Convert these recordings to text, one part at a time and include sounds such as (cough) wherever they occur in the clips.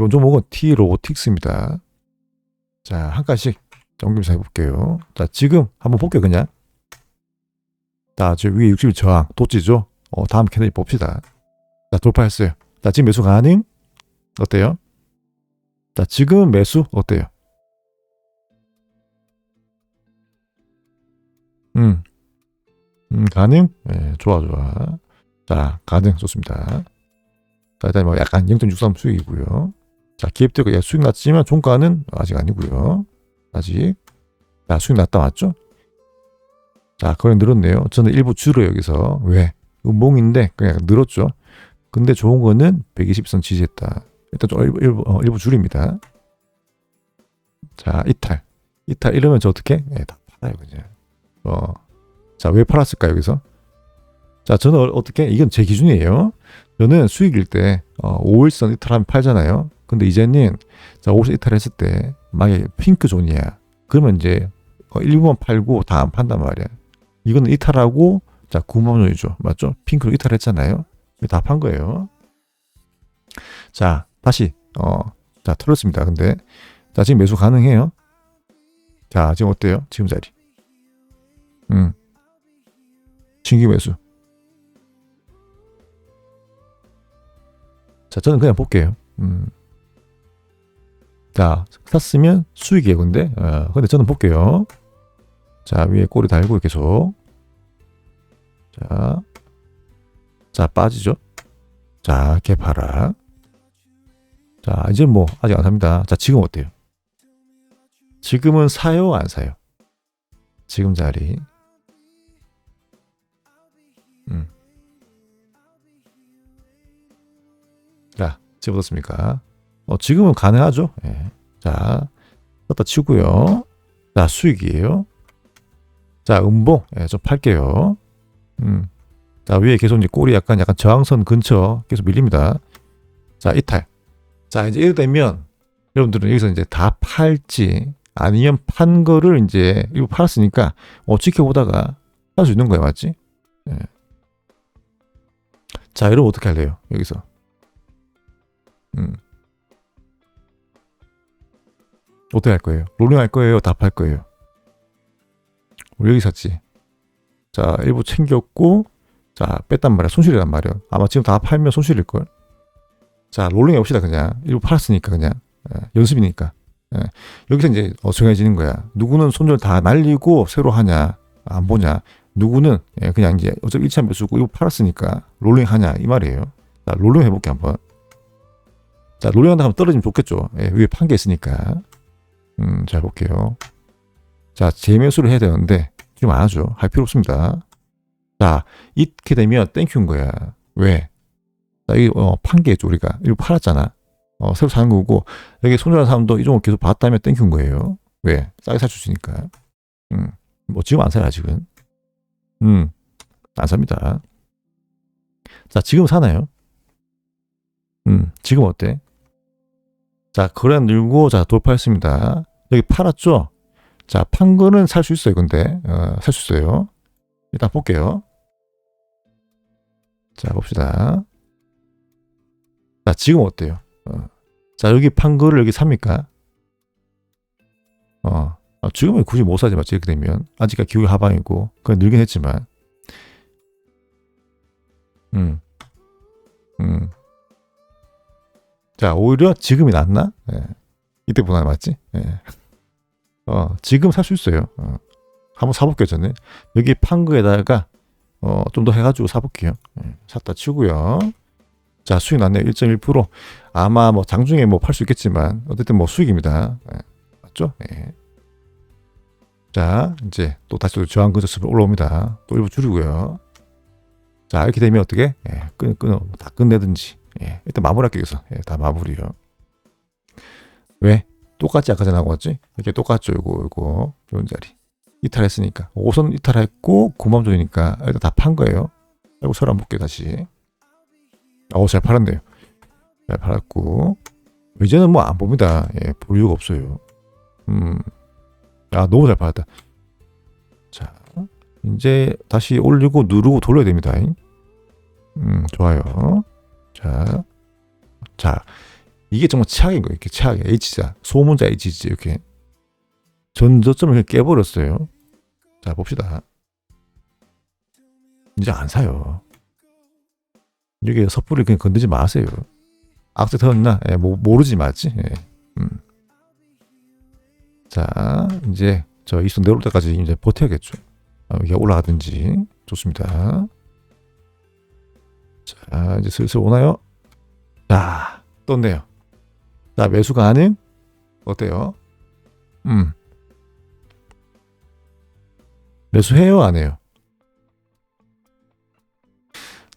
이번 종목은 T 로보틱스입니다. 자, 한 가지씩 정리해서 해볼게요. 자, 지금 한번 볼게요, 그냥. 자, 저 위에 60일 저항, 도지죠? 어, 다음 캐널 봅시다. 자, 돌파했어요. 자, 지금 매수 가능? 어때요? 자, 지금 매수 어때요? 음, 음, 가능? 예, 좋아, 좋아. 자, 가능, 좋습니다. 자, 일단 뭐 약간 0.63 수익이고요. 자, 예, 수익 났지만 종가는 아직 아니고요. 아직. 자, 수익 났다 맞죠? 자, 거래 늘었네요. 저는 일부 줄어요, 여기서. 왜? 음봉인데 그냥 늘었죠. 근데 좋은 거는 120선 지지했다. 일단 좀 일부, 일부, 어, 일부 줄입니다. 자, 이탈. 이탈 이러면 저 어떻게? 예, 다 팔아요, 그냥. 어. 자, 왜 팔았을까, 여기서? 자, 저는 어- 어떻게? 이건 제 기준이에요. 저는 수익일 때, 어, 5일선 이탈하면 팔잖아요. 근데 이제는, 자, 5일선 이탈했을 때, 만약에 핑크 존이야. 그러면 이제, 어, 일부만 팔고 다 안 판단 말이야. 이거는 이탈하고, 자, 9만 원이죠. 맞죠? 핑크로 이탈했잖아요. 다 판 거예요. 자, 다시, 어, 자, 털었습니다. 근데, 자, 지금 매수 가능해요? 자, 지금 어때요? 지금 자리. 음. 신규 매수. 자, 저는 그냥 볼게요. 음. 자, 샀으면 수익이에요, 근데. 어, 근데 저는 볼게요. 자, 위에 꼬리 달고 계속. 자, 자, 빠지죠? 자, 개파라. 자, 이제 뭐, 아직 안 삽니다. 자, 지금 어때요? 지금은 사요, 안 사요? 지금 자리. 음. 자, 지금 어떻습니까? 어, 지금은 가능하죠? 예. 자, 떴다 치고요. 자, 수익이에요. 자, 음봉. 예, 좀 팔게요. 음. 자, 위에 계속 이제 꼬리 약간 약간 저항선 근처 계속 밀립니다. 자, 이탈. 자, 이제 이렇게 되면 여러분들은 여기서 이제 다 팔지 아니면 판 거를 이제 이거 팔았으니까 어, 지켜보다가 할 수 있는 거야, 맞지? 예. 자, 이러면 어떻게 할래요? 여기서. 음. 어떻게 할 거예요? 롤링 할 거예요? 다팔 거예요? 우리 여기 샀지. 자, 일부 챙겼고, 자, 뺐단 말이야. 손실이란 말이야. 아마 지금 다 팔면 손실일걸? 자, 롤링 해봅시다, 그냥. 일부 팔았으니까, 그냥. 예, 연습이니까. 예. 여기서 이제 어, 정해지는 거야. 누구는 손절 다 날리고 새로 하냐, 안 보냐. 누구는 예, 그냥 이제 어차피 1차 매수고 이거 팔았으니까 롤링 하냐, 이 말이에요. 자, 롤링 해볼게, 한번. 자, 롤링 한다 하면 떨어지면 좋겠죠. 예, 위에 판 게 있으니까. 음, 잘 볼게요. 자, 재매수를 해야 되는데, 지금 안 하죠. 할 필요 없습니다. 자, 이렇게 되면 땡큐인 거야. 왜? 자, 이, 어, 판게죠, 우리가. 이거 팔았잖아. 어, 새로 사는 거고, 여기 손절한 사람도 이 종목 계속 봤다면 땡큐인 거예요. 왜? 싸게 있으니까. 음, 뭐, 지금 안 사요, 아직은. 음, 안 삽니다. 자, 지금 사나요? 음, 지금 어때? 자, 거래 늘고, 자, 돌파했습니다. 여기 팔았죠? 자, 판 거는 살 수 있어요, 근데. 어, 살 수 있어요. 일단 볼게요. 자, 봅시다. 자, 지금 어때요? 어. 자, 여기 판 거를 여기 삽니까? 어. 아, 지금은 굳이 못 사지 맞지? 이렇게 되면. 아직까지 기후 하방이고, 그건 늘긴 했지만. 음. 음. 자, 오히려 지금이 낫나? 예. 이때 보나 맞지? 예. 어, 지금 살 수 있어요. 어. 한번 사볼게요, 저는. 여기 판 거에다가, 어, 좀 더 해가지고 사볼게요. 예. 샀다 치고요. 자, 수익 났네요. 1.1%. 아마 뭐 장중에 뭐 팔 수 있겠지만, 어쨌든 뭐 수익입니다. 예. 맞죠? 예. 자, 이제 또 다시 또 저항 습 올라옵니다. 또 일부 줄이고요. 자, 이렇게 되면 어떻게? 예, 끊, 끊어. 다 끝내든지. 예, 일단 마무리할게요, 여기서. 예, 다 마무리요. 왜? 똑같이 아까 전에 하고 왔지? 이렇게 똑같죠, 요거, 요거. 요런 자리. 이탈했으니까. 5선 이탈했고, 9만 조이니까 일단 다 판 거예요. 그리고 한번 볼게요, 다시. 어, 잘 팔았네요. 잘 팔았고. 이제는 뭐 안 봅니다. 예, 볼 이유가 없어요. 음. 아, 너무 잘 팔았다. 자, 이제 다시 올리고 누르고 돌려야 됩니다. 음, 좋아요. 자, 자, 이게 정말 최악인 거예요. 이렇게 최악의 H자, 소문자 H지 이렇게 전저점을 그냥 깨버렸어요. 자 봅시다. 이제 안 사요. 여기 섣불리 그냥 건드지 마세요. 악재 터졌나? 예, 모, 모르지 맞지? 예. 음. 자 이제 저 이손 내려올 때까지 이제 버텨야겠죠. 어, 이게 올라가든지 좋습니다. 자 이제 슬슬 오나요? 자 떴네요. 자 매수 가능? 어때요? 음 매수해요 안 해요?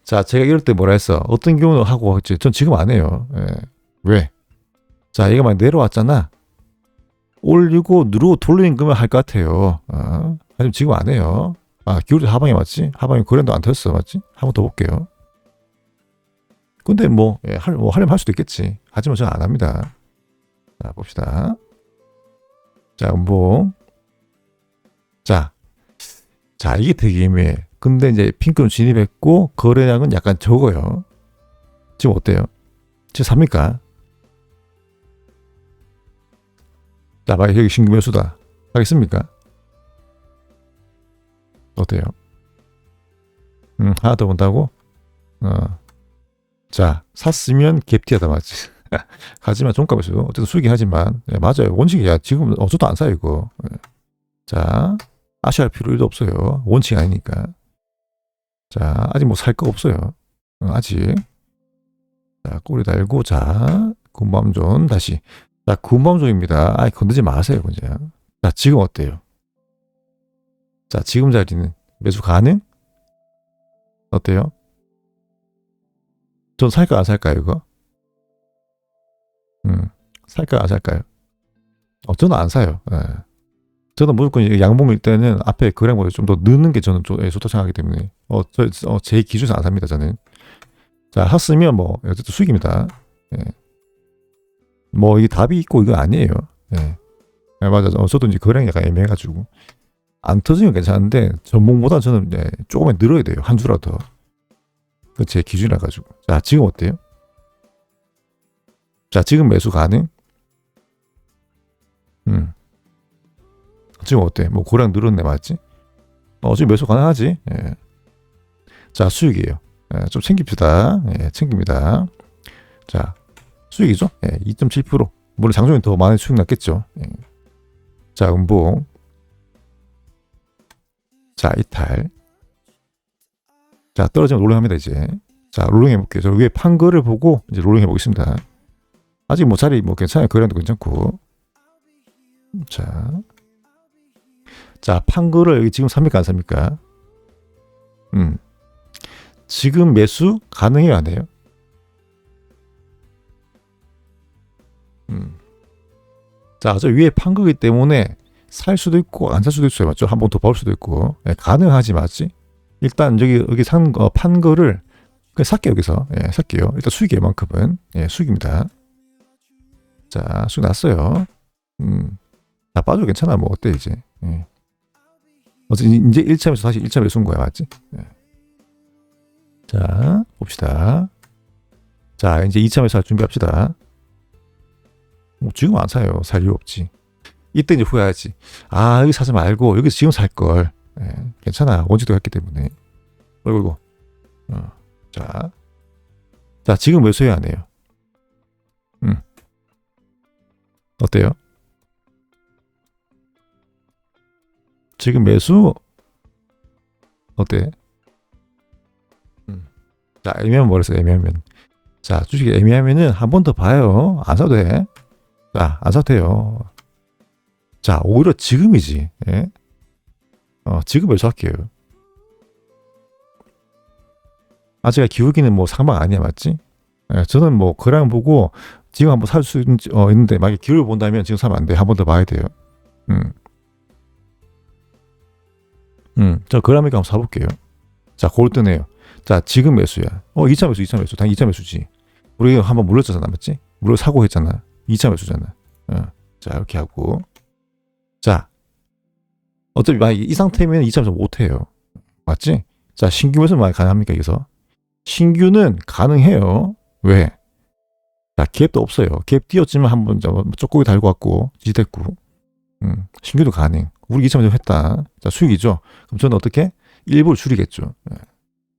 자 제가 이럴 때 뭐라 했어? 어떤 경우는 하고 했지? 전 지금 안 해요. 예. 왜? 자 얘가 막 내려왔잖아. 올리고 누르고 돌리는 거면 할 것 같아요. 어? 하지만 지금 안 해요. 아 기울이 하방에 맞지? 하방에 그랜도 안 터졌어 맞지? 한 번 더 볼게요. 근데 뭐, 예, 할, 뭐 하려면 할 수도 있겠지. 하지만 저는 안 합니다. 자 봅시다. 자 음봉. 자, 자 이게 되게 애매해. 근데 이제 핑크는 진입했고 거래량은 약간 적어요. 지금 어때요? 지금 삽니까? 자, 봐 여기 신규 매수다. 하겠습니까? 어때요? 음, 하나 더 본다고? 어. 자, 샀으면 갭티하다 맞지? (laughs) 하지만 종가에서 어쨌든 수익이 하지만 네, 맞아요. 원칙이야. 지금 어쩌도 안 사요 이거. 네. 자, 아쉬할 필요도 없어요. 원칙 아니니까. 자, 아직 뭐 살 거 없어요. 어, 아직. 자, 꼬리 달고 자, 군밤존 다시. 자, 군밤존입니다. 아이 건드지 마세요, 그냥. 자, 지금 어때요? 자, 지금 자리는 매수 가능? 어때요? 전 살까 안 살까요, 이거? 음, 살까요, 안 살까요? 어, 저는 안 사요. 예. 저는 무조건 양봉일 때는 앞에 거래량보다 좀 더 넣는 게 저는 좀 예, 좋다고 생각하기 때문에 어, 저, 어, 제 기준에서 안 삽니다, 저는. 자, 샀으면 뭐 어쨌든 수익입니다. 예. 뭐 이게 답이 있고 이거 아니에요. 예. 예, 맞아. 어, 저도 이제 거래량이 약간 애매해가지고 안 터지면 괜찮은데 전봉보다 저는 예, 조금만 늘어야 돼요. 한 주라도 더. 그제 기준이라 가지고. 자, 지금 어때요? 자, 지금 매수 가능? 음. 지금 어때? 뭐 고량 늘었네 맞지? 어, 지금 매수 가능하지? 예. 자, 수익이에요. 예, 좀 챙깁시다. 예, 챙깁니다. 자, 수익이죠? 예, 2.7%. 물론 장중에 더 많은 수익 났겠죠. 예. 자, 음봉. 자, 이탈. 자, 떨어지면 롤링합니다, 이제. 자, 롤링 해볼게요. 저 위에 판 거를 보고 이제 롤링 해보겠습니다. 아직 뭐 자리 뭐 괜찮아요. 거래량도 괜찮고. 자. 자, 판 거를 여기 지금 삽니까, 안 삽니까? 음. 지금 매수 가능해요, 안 해요? 음. 자, 저 위에 판 거기 때문에 살 수도 있고 안 살 수도 있어요. 맞죠? 한 번 더 볼 수도 있고. 예, 가능하지 맞지? 일단 여기 여기 산 거, 판 거를 그냥 살게요 여기서 예, 살게요. 일단 수익이 만큼은 예, 수익입니다. 자, 수익 났어요. 음, 다 빠져 괜찮아 뭐 어때 이제? 예. 어제 이제 1차에서 다시 1차 매수인 거야 맞지? 예. 자, 봅시다. 자, 이제 2차 매수 할 준비합시다. 뭐 지금 안 사요. 살 이유 없지. 이때 이제 후회하지. 아, 여기 사지 말고 여기서 지금 살 걸. 예, 괜찮아. 원칙도 했기 때문에. 이고 어, 자. 자, 지금 매수해야 안 해요. 어때요? 지금 매수 어때? 음. 자, 애매하면 뭐랬어, 애매하면. 자, 주식이 애매하면은 한 번 더 봐요. 안 사도 돼. 자, 안 사도 돼요. 자, 오히려 지금이지. 예? 어, 지금 매수할게요. 아직 기울기는 뭐 상방 아니야, 맞지? 예, 저는 뭐 그랑 보고 지금 한번 살 수 있는지 어, 있는데 만약에 기울을 본다면 지금 사면 안 돼. 한 번 더 봐야 돼요. 음. 음, 저 그라미가 한번 사볼게요. 자, 골드네요. 자, 지금 매수야. 어, 2차 매수, 2차 매수. 당 2차 매수지. 우리 한번 물렸잖아, 맞지? 물려 사고 했잖아. 2차 매수잖아. 어. 자, 이렇게 하고. 자, 어차피 만약 이 상태면 2차 매수 못 해요. 맞지? 자, 신규 매수 만약 가능합니까, 여기서? 신규는 가능해요. 왜? 자, 갭도 없어요. 갭 띄었지만 한번 쪼꼬기 달고 왔고, 지지됐고, 음, 신규도 가능. 우리 2차 점 했다. 자, 수익이죠. 그럼 저는 어떻게? 일부를 줄이겠죠. 예.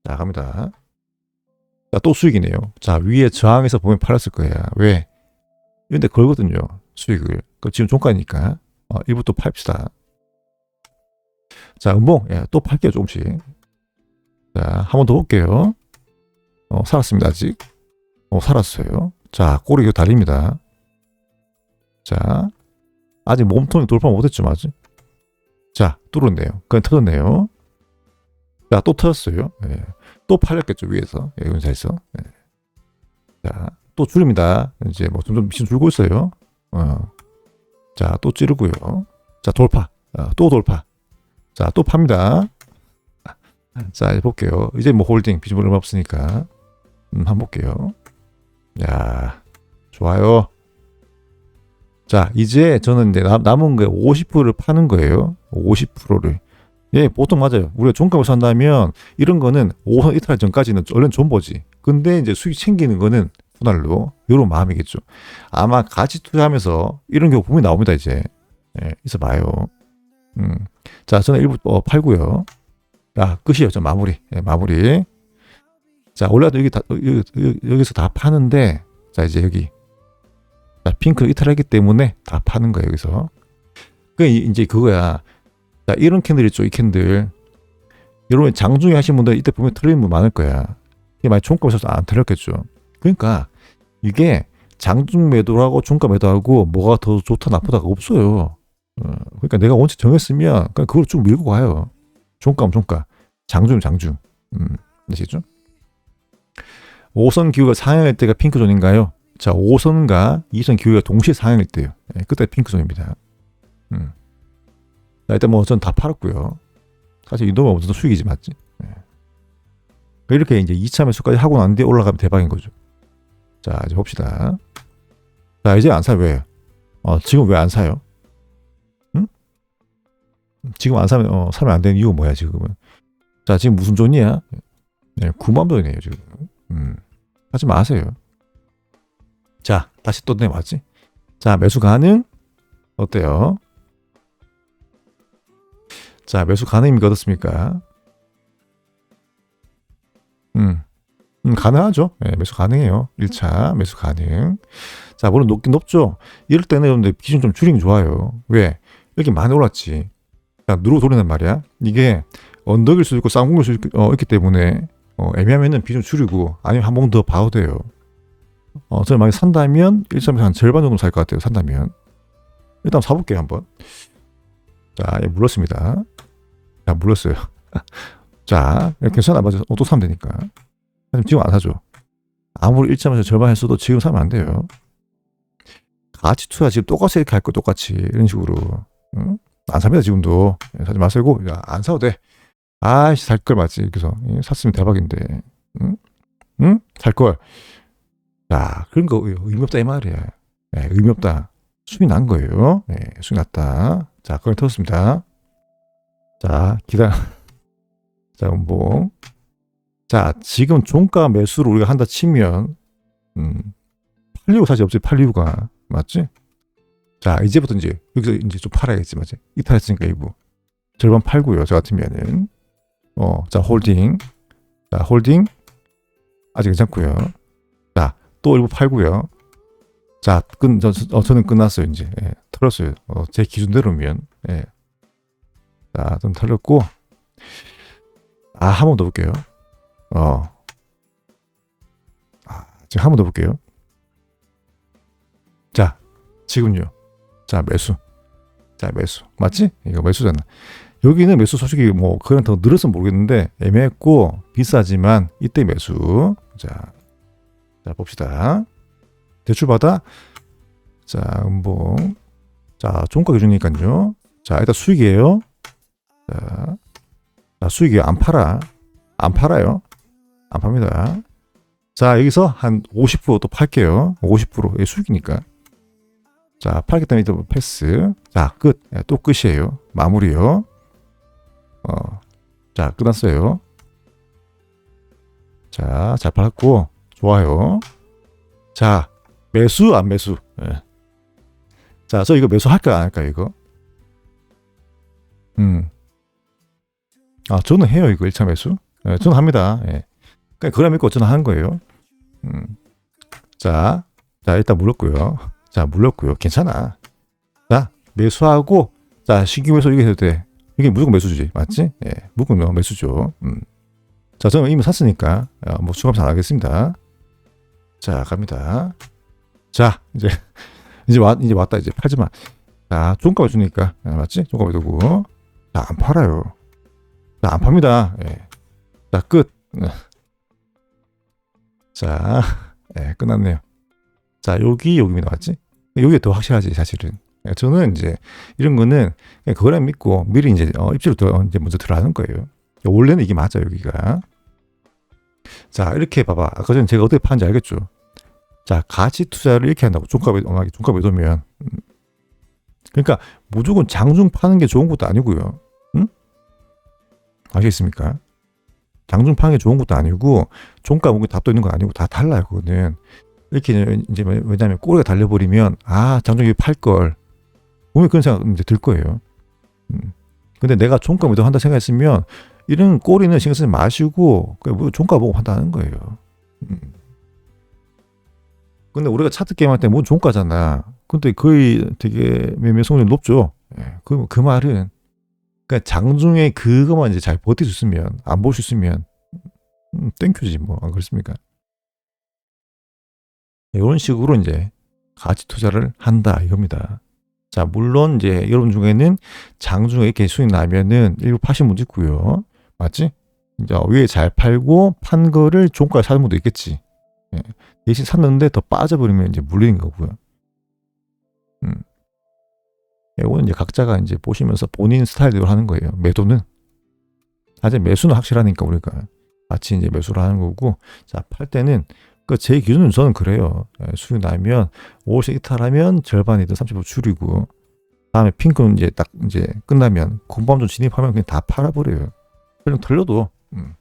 자, 갑니다. 자, 또 수익이네요. 자, 위에 저항에서 보면 팔았을 거야. 왜? 이런데 걸거든요. 수익을. 그 지금 종가니까. 어, 일부 또 팔읍시다. 자, 음봉. 예, 또 팔게요, 조금씩. 자, 한 번 더 볼게요. 어, 살았습니다, 아직. 어, 살았어요. 자, 꼬리 이거 달립니다. 자, 아직 몸통이 돌파 못했죠, 맞지? 자, 뚫었네요. 그냥 터졌네요. 자, 또 터졌어요. 예. 또 팔렸겠죠, 위에서. 예, 연사에서. 예. 자, 또 줄입니다. 이제 뭐 점점 미션 줄고 있어요. 어. 자, 또 찌르고요. 자, 돌파. 어, 또 돌파. 자, 또 팝니다. 자, 이제 볼게요. 이제 뭐 홀딩, 비즈블 얼마 없으니까. 음, 한번 볼게요. 야, 좋아요. 자, 이제 저는 이제 남, 남은 게 50%를 파는 거예요. 50%를. 예, 보통 맞아요. 우리가 종가를 산다면 이런 거는 5선 이탈 전까지는 얼른 존버지. 근데 이제 수익 챙기는 거는 분할로 이런 마음이겠죠. 아마 가치 투자하면서 이런 경우 분명히 나옵니다 이제. 예, 있어 봐요. 음. 자, 저는 일부 어, 팔고요. 자, 끝이에요. 저 마무리. 예, 마무리. 자, 원래도 여기 다, 여기, 여기, 서 다 파는데, 자, 이제 여기. 자, 핑크 이탈하기 때문에 다 파는 거예요, 여기서. 그, 이제 그거야. 자, 이런 캔들 있죠, 이 캔들. 여러분, 장중에 하신 분들 이때 보면 틀린 분 많을 거야. 이게 만약 종가 있어서 안 틀렸겠죠. 그러니까, 이게 장중 매도하고 중가 매도하고 뭐가 더 좋다 나쁘다가 없어요. 어, 그러니까 내가 원칙 정했으면 그걸 쭉 밀고 가요. 종가면 종가, 장중 장중. 음, 아시겠죠? 5선 기후가 상향할 때가 핑크존인가요? 자, 5선과 2선 기후가 동시에 상향일 때요. 예, 그때 핑크존입니다. 음. 자, 일단 뭐 전 다 팔았고요. 사실 이 놈은 어떤 수익이지 맞지? 예. 이렇게 이제 2차 매수까지 하고 난 뒤에 올라가면 대박인 거죠. 자, 이제 봅시다. 자, 이제 안 사요. 왜? 어, 지금 왜 안 사요? 응? 지금 안 사면, 어, 사면 안 되는 이유가 뭐야, 지금은? 자, 지금 무슨 존이야? 네, 9만 원이네요, 지금. 음. 하지 마세요. 자, 다시 또 내왔지? 자, 매수 가능? 어때요? 자, 매수 가능입니까? 어떻습니까? 음. 음, 가능하죠. 네, 매수 가능해요. 1차 매수 가능. 자, 물론 높긴 높죠. 이럴 때는 여러분들 기준 좀 줄이면 좋아요. 왜? 이렇게 많이 올랐지. 자, 누르고 돌리는 말이야. 이게 언덕일 수도 있고 쌍둥이일 수도 있, 어, 있기 때문에 어, 애매하면은 비중 줄이고 아니면 한번더 봐도 돼요. 어, 저는 만약 산다면 1.에서 한 절반 정도 살 것 같아요. 산다면. 일단 사볼게요, 한번. 자, 예, 물렀습니다. 자, 물렀어요. (laughs) 자, 이렇게 괜찮아. 맞아. 어, 또 사면 되니까. 지금 안 사죠. 아무리 1.에서 절반 했어도 지금 사면 안 돼요. 가치 투자 지금 똑같이 이렇게 할 거 똑같이. 이런 식으로. 응? 안 삽니다, 지금도. 예, 사지 야, 안 사도 돼. 아이씨, 살 걸 맞지. 그래서, 예, 샀으면 대박인데. 응? 응? 살 걸. 자, 그런 거 의미 없다, 이 말이야. 예, 의미 없다. 수익 난 거예요. 예, 수익 났다. 자, 그걸 터졌습니다. 자, 기다. (laughs) 자, 뭐. 자, 지금 종가 매수를 우리가 한다 치면, 음, 팔 이유가 사실 없지, 팔 이유가. 맞지? 자, 이제부터 이제, 여기서 이제 좀 팔아야겠지, 맞지? 이탈했으니까 일부. 절반 팔고요, 저 같으면은. 어, 자, 홀딩. 자, 홀딩. 아직 괜찮고요. 자, 또 일부 팔고요. 자, 끈, 저, 어, 저는 끝났어요, 이제. 예, 털었어요. 어, 제 기준대로면. 예. 자, 좀 털렸고. 아, 한 번 더 볼게요. 어. 아, 지금 한 번 더 볼게요. 자, 지금요. 자, 매수. 자, 매수. 맞지? 이거 매수잖아. 여기는 매수 소식이 뭐 그냥 더 늘어서 모르겠는데 애매했고 비싸지만 이때 매수. 자, 자 봅시다. 대출 받아. 자, 음봉. 자, 종가 기준이니까요. 자, 일단 수익이에요. 자, 자 수익이 안 팔아. 안 팔아요. 안 팝니다. 자, 여기서 한 50%또 팔게요. 50% 예, 수익이니까. 자, 팔기 때문에 또 패스. 자, 끝. 예, 또 끝이에요. 마무리요. 어, 자, 끝났어요. 자, 잘 팔았고, 좋아요. 자, 매수 안 매수. 예. 자, 저 이거 매수 할까 안 할까 이거? 음. 아, 저는 해요 이거 1차 매수. 예, 저는 합니다. 예. 그냥 그래 믿고 저는 하는 거예요. 음. 자, 자 일단 물었고요. 자, 물렸고요. 괜찮아. 자, 매수하고 자, 신규 매수 이게 해도 돼. 이게 무조건 매수주지. 맞지? 예. 무조건 매수죠. 음. 자, 저는 이미 샀으니까 어, 뭐 추가 안 하겠습니다. 자, 갑니다. 자, 이제 (laughs) 이제 왔 이제 왔다 이제 팔지 마. 자, 종가에 주니까 아, 맞지? 종가에 두고 자, 안 팔아요. 자, 안 팝니다. 예. 자, 끝. 네. (laughs) 자, 예, 끝났네요. 자, 여기 여기입니다. 맞지? 여기 더 확실하지 사실은. 예, 저는 이제 이런 거는 그거랑 믿고 미리 이제 어, 입지로 들어 이제 먼저 들어가는 거예요. 원래는 이게 맞아 여기가. 자, 이렇게 봐봐. 아까 전에 제가 어떻게 파는지 알겠죠? 자, 가치 투자를 이렇게 한다고 종가에 엄하게 종가에 두면 음. 그러니까 무조건 장중 파는 게 좋은 것도 아니고요. 응? 아시겠습니까? 장중 파는 게 좋은 것도 아니고 종가 목이 답도 있는 건 아니고 다 달라요. 그거는 이렇게 이제 뭐, 왜냐하면 꼬리가 달려버리면 아 장중에 팔 걸. 보면 그런 생각 이제 들 거예요. 음. 근데 내가 종가 매도 한다 생각했으면 이런 꼬리는 신경 쓰지 마시고 그냥 뭐 종가 보고 판단하는 거예요. 음. 근데 우리가 차트 게임 할 때 뭐 종가잖아. 근데 거의 되게 매매 성률 높죠. 예. 그, 그 말은 그러니까 장중에 그것만 이제 잘 버틸 수 있으면 안 볼 수 있으면 음, 땡큐지 뭐 안 그렇습니까? 이런 식으로 이제 가치 투자를 한다 이겁니다. 자 물론 이제 여러분 중에는 장중에 이렇게 수익 나면은 일부 파신 분도 있고요. 맞지? 이제 위에 잘 팔고 판 거를 종가에 사는 분도 있겠지. 예. 대신 샀는데 더 빠져버리면 이제 물리는 거고요. 음. 이거는 이제 각자가 이제 보시면서 본인 스타일대로 하는 거예요. 매도는. 아직 매수는 확실하니까 우리가 같이 이제 매수를 하는 거고, 자, 팔 때는 그 제 기준은 저는 그래요. 예, 수익 나면 5씩 이탈하면 절반이든 30% 줄이고, 다음에 핑크는 이제 딱 이제 끝나면 좀 진입하면 그냥 다 팔아버려요. 그냥 털려도, 음,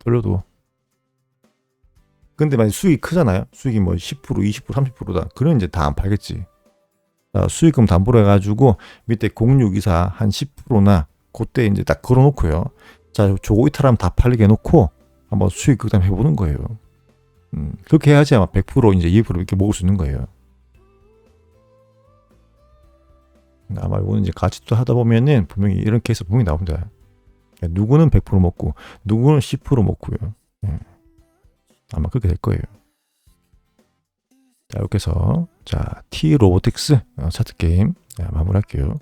털려도. 근데 만약 수익이 크잖아요. 수익이 뭐 10%, 20%, 30%다. 그러면 이제 다 안 팔겠지. 자, 수익금 담보로 해가지고 밑에 0624 한 10%나 그때 이제 딱 걸어놓고요. 자, 조고 이탈하면 다 팔리게 해놓고 한번 수익 극담 해보는 거예요. 음, 그렇게 해야지 아마 100% 이제 2% 이렇게 먹을 수 있는 거예요. 아마 이거는 이제 가치도 하다 보면은 분명히 이런 케이스 분명히 나옵니다. 누구는 100% 먹고 누구는 10% 먹고요. 예. 아마 그렇게 될 거예요. 자, 이렇게 해서 자, T 로보틱스 어, 차트 게임 자, 마무리할게요.